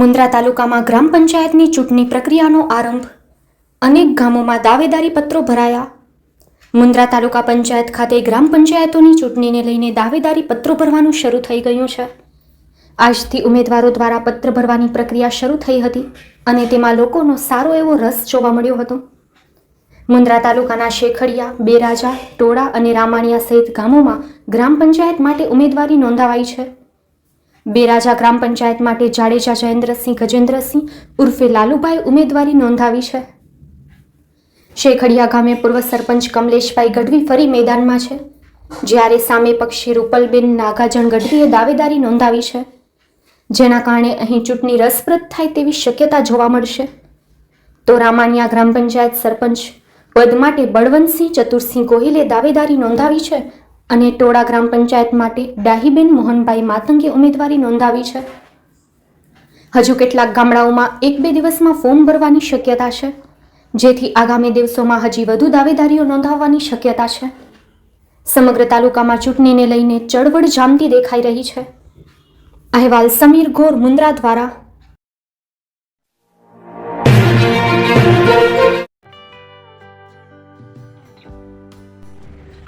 મુન્દ્રા તાલુકામાં ગ્રામ પંચાયતની ચૂંટણી પ્રક્રિયાનો આરંભ. અનેક ગામોમાં દાવેદારી પત્રો ભરાયા. મુન્દ્રા તાલુકા પંચાયત ખાતે ગ્રામ પંચાયતોની ચૂંટણીને લઈને દાવેદારી પત્રો ભરવાનું શરૂ થઈ ગયું છે. આજથી ઉમેદવારો દ્વારા પત્ર ભરવાની પ્રક્રિયા શરૂ થઈ હતી અને તેમાં લોકોનો સારો એવો રસ જોવા મળ્યો હતો. મુન્દ્રા તાલુકાના શેખડિયા, બેરાજા, ટોળા અને રામાણિયા સહિત ગામોમાં ગ્રામ પંચાયત માટે ઉમેદવારી નોંધાવાઈ છે. બેરાજા ગ્રામ પંચાયત માટે જાડેજા જયેન્દ્રસિંહ ગજેન્દ્રસિંહ ઉર્ફે લાલુભાઈ ઉમેદવારી નોંધાવી છે. શેખડિયા ગામે પૂર્વ સરપંચ કમલેશભાઈ ગઢવી ફરી મેદાનમાં છે. જ્યારે સામે પક્ષે રૂપલબેન નાગાજણ ગઢવીએ દાવેદારી નોંધાવી છે. જેના કારણે અહીં ચૂંટણી રસપ્રદ થાય તેવી શક્યતા જોવા મળશે. તો રામાનિયા ગ્રામ પંચાયત સરપંચ પદ માટે બળવંતસિંહ ચતુરસિંહ ગોહિલે દાવેદારી નોંધાવી છે અને ટોળા ગ્રામ પંચાયત માટે ડાહીબેન મોહનભાઈ માતંગે ઉમેદવારી નોંધાવી છે. હજુ કેટલાક ગામડાઓમાં એક બે દિવસમાં ફોર્મ ભરવાની શક્યતા છે, જેથી આગામી દિવસોમાં હજી વધુ દાવેદારીઓ નોંધાવવાની શક્યતા છે. સમગ્ર તાલુકામાં ચૂંટણીને લઈને ચળવળ જામતી દેખાઈ રહી છે. અહેવાલ સમીર ગોર મુન્દ્રા દ્વારા